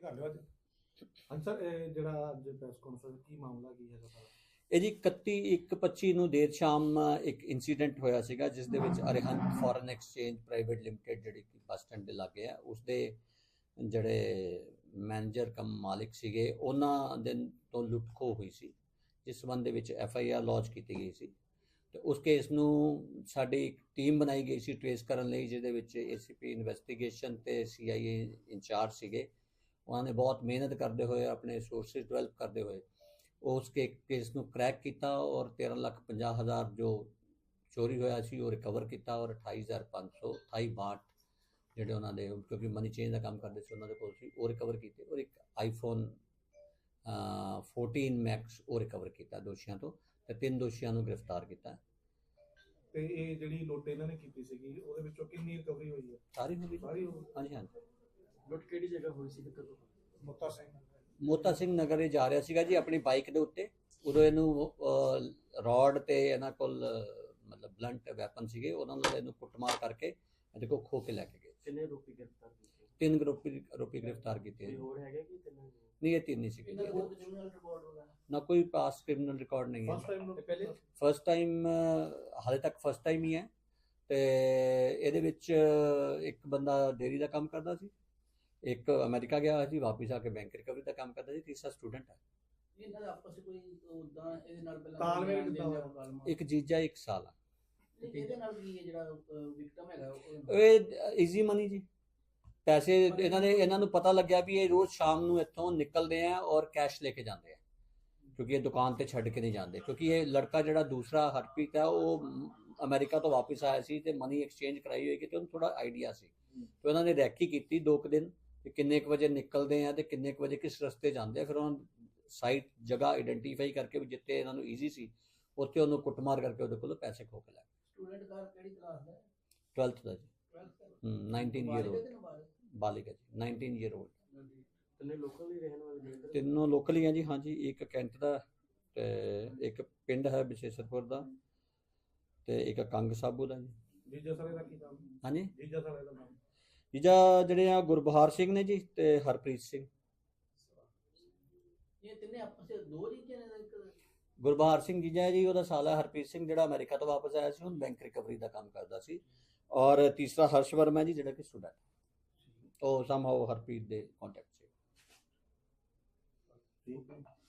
ਕਰ ਲਿਓ ਅੱਜ? ਹਾਂਜੀ ਸਰ ਇਹ ਜਿਹੜਾ ਅੱਜ ਪ੍ਰੈਸ ਕਾਨਫਰੰਸ ਕੀ ਮਾਮਲਾ ਕੀ ਹੈਗਾ ਸਾਰਾ? ਇਹ ਜੀ 31 ਇੱਕ 25 ਨੂੰ ਦੇਰ ਸ਼ਾਮ ਇੱਕ ਇਨਸੀਡੈਂਟ ਹੋਇਆ ਸੀਗਾ ਜਿਸ ਦੇ ਵਿੱਚ Arihant foreign exchange private limited ਜਿਹੜੀ ਕਿ ਬੱਸ ਸਟੈਂਡ ਦੇ ਲਾਗੇ ਆ ਉਸ ਦੇ ਜਿਹੜੇ ਮੈਨੇਜਰ ਕਮ ਮਾਲਿਕ ਸੀਗੇ ਉਹਨਾਂ ਦੇ ਤੋਂ ਲੁੱਟਖੋ ਹੋਈ ਸੀ ਜਿਸ ਸੰਬੰਧ ਦੇ ਵਿੱਚ ਐਫ ਆਈ ਆਰ ਲੌਂਚ ਕੀਤੀ ਗਈ ਸੀ। ਤੇ ਉਸ ਕੇਸ ਨੂੰ ਸਾਡੀ ਇੱਕ ਟੀਮ ਬਣਾਈ ਗਈ ਸੀ ਟ੍ਰੇਸ ਕਰਨ ਲਈ ਜਿਹਦੇ ਵਿੱਚ ਏਸੀਪੀ ਇਨਵੈਸਟੀਗੇਸ਼ਨ ਤੇ ਸੀਆਈਏ ਇੰਚਾਰਜ ਸੀਗੇ। ਉਹਨਾਂ ਨੇ ਬਹੁਤ ਮਿਹਨਤ ਕਰਦੇ ਹੋਏ ਆਪਣੇ ਸੋਰਸਸ ਡਿਵੈਲਪ ਕਰਦੇ ਹੋਏ ਉਸ ਕੇਸ ਨੂੰ ਕ੍ਰੈਕ ਕੀਤਾ ਔਰ 13 ਲੱਖ 50 ਹਜ਼ਾਰ ਜੋ ਚੋਰੀ ਹੋਇਆ ਸੀ ਉਹ ਰਿਕਵਰ ਕੀਤਾ ਔਰ 28500 28 ਬਾਟ ਜਿਹੜੇ ਉਹਨਾਂ ਦੇ ਕਿਉਂਕਿ ਮਨੀ ਚੇਂਜ ਦਾ ਕੰਮ ਕਰਦੇ ਸੀ ਉਹਨਾਂ ਦੇ ਕੋਲ ਸੀ ਉਹ ਰਿਕਵਰ ਕੀਤੇ ਔਰ ਇੱਕ ਆਈਫੋਨ 14 ਮੈਕਸ ਉਹ ਰਿਕਵਰ ਕੀਤਾ ਦੋਸ਼ੀਆਂ ਤੋਂ ਤੇ ਤਿੰਨ ਦੋਸ਼ੀਆਂ ਨੂੰ ਗ੍ਰਿਫਤਾਰ ਕੀਤਾ। ਤੇ ਇਹ ਜਿਹੜੀ ਲੁੱਟ ਇਹਨਾਂ ਨੇ ਕੀਤੀ ਸੀਗੀ ਉਹਦੇ ਵਿੱਚੋਂ ਕਿੰਨੀ ਰਿਕਵਰੀ ਹੋਈ ਹੈ? ਸਾਰੀ ਸਾਰੀ। ਹਾਂਜੀ ਹਾਂਜੀ। ਲੁੱਟ ਕਿਹੜੀ ਜਗ੍ਹਾ ਹੋਈ ਸੀ ਤੇ ਕਦੋਂ ਮੁੱਤਾ ਸਿੰਘ ਮੋਤਾ ਸਿੰਘ ਨਗਰ ਇਹ ਜਾ ਰਿਹਾ ਸੀਗਾ ਜੀ ਆਪਣੀ ਬਾਈਕ ਦੇ ਉੱਤੇ। ਉਦੋਂ ਇਹਨੂੰ ਰੋਡ ਤੇ ਇਹਨਾਂ ਕੋਲ ਮਤਲਬ ਬਲੰਟ ਵੈਪਨ ਸੀਗੇ ਉਹਨਾਂ ਨਾਲ ਇਹਨੂੰ ਕੁੱਟਮਾਰ ਕਰਕੇ ਇਹਦੇ ਕੋਲ ਖੋ ਕੇ ਲੈ ਕੇ ਗਏ। ਕਿੰਨੇ ਰੋਪੀ ਗ੍ਰਿਫਤਾਰ ਕੀਤੇ? ਤਿੰਨ ਗਰੁੱਪੀ ਆਰੋਪੀ ਗ੍ਰਿਫਤਾਰ ਕੀਤੇ। ਹੋਰ ਹੈਗੇ ਕਿ ਤਿੰਨ ਨਹੀਂ ਇਹ ਤਿੰਨ ਹੀ ਸੀਗੇ ਨਾ ਕੋਈ ਪਾਸ ਕ੍ਰਿਮੀਨਲ ਰਿਕਾਰਡ ਨਹੀਂ ਫਸਟ ਹੈ ਟਾਈਮ ਤੇ ਪਹਿਲੇ? ਫਸਟ ਟਾਈਮ ਹਾਲੇ ਤੱਕ ਫਸਟ ਟਾਈਮ ਹੀ ਹੈ। ਤੇ ਇਹਦੇ ਵਿੱਚ ਇੱਕ ਬੰਦਾ ਡੇਰੀ ਦਾ ਕੰਮ ਕਰਦਾ ਸੀ। ਇੱਕ ਅਮਰੀਕਾ ਗਿਆ ਹੋਇਆ ਸੀ ਵਾਪਸ ਆ ਕੇ ਬੈਂਕ ਰਿਕਵਰੀ ਦਾ ਕੰਮ ਕਰਦਾ ਸੀ ਤੀਸਰਾ ਸਟੂਡੈਂਟ ਹੈ ਇਹਨਾਂ ਦਾ ਆਪਸ ਵਿੱਚ ਕੋਈ ਉਦਾਂ ਇਹਦੇ ਨਾਲ ਪਹਿਲਾਂ ਤਾਲਮੇਲ ਲੈਣ ਦੇਣ ਕਿੱਦਾਂ ਦਾ ਹੋਇਆ? ਮੁਕਾਲਮਾ। ਇੱਕ ਜੀਜਾ ਇੱਕ ਸਾਲਾ। ਇਹਦੇ ਨਾਲ ਕੀ ਹੈ ਜਿਹੜਾ ਵਿਕਟਮ ਹੈਗਾ ਉਹ? ਇਹ ਈਜ਼ੀ ਮਨੀ ਜੀ। ਪੈਸੇ ਇਹਨਾਂ ਨੇ ਇਹਨਾਂ ਨੂੰ ਪਤਾ ਲੱਗਿਆ ਵੀ ਇਹ ਰੋਜ਼ ਸ਼ਾਮ ਨੂੰ ਇੱਥੋਂ ਨਿਕਲਦੇ ਆ ਔਰ ਕੈਸ਼ ਲੈ ਕੇ ਜਾਂਦੇ ਆ। ਕਿਉਂਕਿ ਇਹ ਦੁਕਾਨ ਤੇ ਛੱਡ ਕੇ ਨਹੀਂ ਜਾਂਦੇ। ਕਿਉਂਕਿ ਇਹ ਲੜਕਾ ਜਿਹੜਾ ਦੂਸਰਾ ਹਰਪ੍ਰੀਤ ਹੈ ਉਹ ਅਮਰੀਕਾ ਤੋਂ ਵਾਪਸ ਆਇਆ ਸੀ ਤੇ ਮਨੀ ਐਕਸਚੇਂਜ ਕਰਾਈ ਹੋਈ ਕਿ ਤੇ ਉਹਨੂੰ ਥੋੜਾ ਆਈਡੀਆ ਸੀ। ਤੇ ਉਹਨਾਂ ਨੇ ਰੈਕੀ ਕੀਤੀ ਦੋ ਕੁ ਦਿਨ। ਕਿ ਕਿੰਨੇ ਕੁ ਵਜੇ ਨਿਕਲਦੇ ਆ ਤੇ ਕਿੰਨੇ ਕੁ ਵਜੇ ਕਿਸ ਰਸਤੇ ਜਾਂਦੇ ਆ। ਫਿਰ ਉਹਨਾਂ ਸਾਈਟ ਜਗ੍ਹਾ ਆਈਡੈਂਟੀਫਾਈ ਕਰਕੇ ਵੀ ਇਹਨਾਂ ਨੂੰ ਈਜ਼ੀ ਸੀ ਉੱਥੇ ਉਹਨੂੰ ਕੁੱਟਮਾਰ ਕਰਕੇ ਉਹਦੇ ਕੋਲੋਂ ਪੈਸੇ ਖੋਹ ਕੇ ਲੈ ਸਟੂਡੈਂਟ ਕਾਰ ਕਿਹੜੀ ਕਲਾਸ ਦਾ? ਹੈ ਗਏ 12th ਦਾ। ਜੀ 12th ਹਮ, 19 ਈਅਰ 올ਡ ਕਿ ਨਾਬਾਲਿਗ? ਬਾਲਿਗ ਹੈ ਜੀ 19 ਈਅਰ 올ਡ ਤਿੰਨੇ ਲੋਕਲ ਹੀ ਰਹਿਣ ਵਾਲੇ ਨੇ? ਤਿੰਨੋਂ ਲੋਕਲ ਹੀ ਆ ਜੀ ਹਾਂਜੀ ਇੱਕ ਕੈਂਟ ਦਾ ਤੇ ਇੱਕ ਪਿੰਡ ਹੈ ਵਿਸ਼ੇਸ਼ਰਪੁਰ ਦਾ ਤੇ ਇੱਕ ਕੰਗ ਸਾਬੂ ਦਾ ਜੀ। ਜੀਜਾ ਸਰ ਦਾ ਕੀ ਨਾਮ? ਹਾਂਜੀ? ਜੀਜਾ ਸਰ ਦਾ ਨਾਮ। ਜੀਜਾ ਜਿਹੜੇ ਆ ਗੁਰਬਹਾਰ ਸਿੰਘ ਨੇ ਜੀ ਤੇ ਹਰਪ੍ਰੀਤ ਸਿੰਘ। ਇਹ ਤਿੰਨੇ ਆਪਸ ਵਿੱਚ ਦੋ ਜੀਜੇ ਨੇ ਇੱਕ? ਗੁਰਬਹਾਰ ਸਿੰਘ ਹੈ ਜੀ ਉਹਦਾ ਸਾਲਾ ਹਰਪ੍ਰੀਤ ਸਿੰਘ ਜਿਹੜਾ ਅਮਰੀਕਾ ਤੋਂ ਵਾਪਸ ਆਇਆ ਸੀ ਉਹ ਬੈਂਕ ਰਿਕਵਰੀ ਦਾ ਕੰਮ ਕਰਦਾ ਸੀ। ਔਰ ਤੀਸਰਾ ਹਰਸ਼ ਵਰਮਾ ਜੀ ਜਿਹੜਾ ਕਿ ਸਟੂਡੈਂਟ ਉਹ ਸਮਹਾਉ ਹਰਪ੍ਰੀਤ ਦੇ ਕੰਟੈਕਟ 'ਚ। ਠੀਕ ਹੈ।